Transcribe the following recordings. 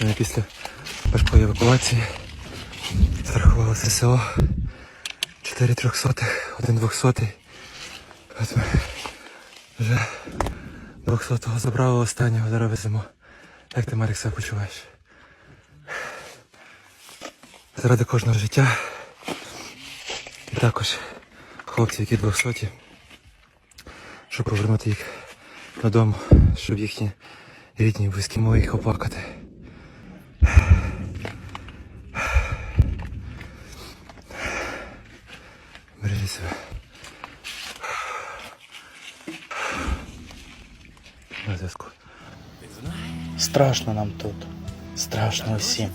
Це після важкої евакуації. Зарахували ССО. 4 трьохсотих, один двохсотий. От ми вже двохсотого забрали останнього, зараз веземо. Як ти, Марік, себе почуваєш? Заради кожного життя. І також хлопці, які двохсоті, щоб повернути їх додому, щоб їхні рідні, близькі могли їх оплакати. Зв'язку. Страшно нам тут, страшно всім.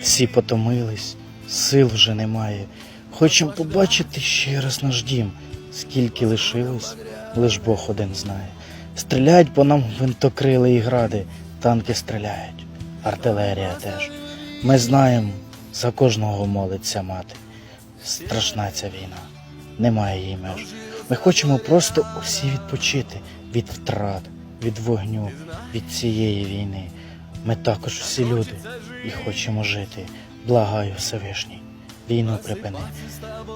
Всі потомились, сил вже немає. Хочемо побачити ще раз наш дім. Скільки лишилось, лиш Бог один знає. Стріляють по нам винтокрили і гради, танки стріляють, артилерія теж. Ми знаємо, за кожного молиться мати. Страшна ця війна, немає її меж. Ми хочемо просто усі відпочити від втрат, від вогню, від цієї війни. Ми також всі люди і хочемо жити. Благаю Всевишній, війну припини.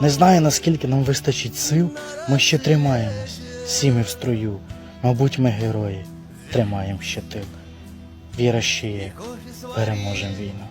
Не знаю, наскільки нам вистачить сил, ми ще тримаємось, всі ми в строю. Мабуть, ми герої, тримаємо ще тил. Віра ще є, переможемо війну.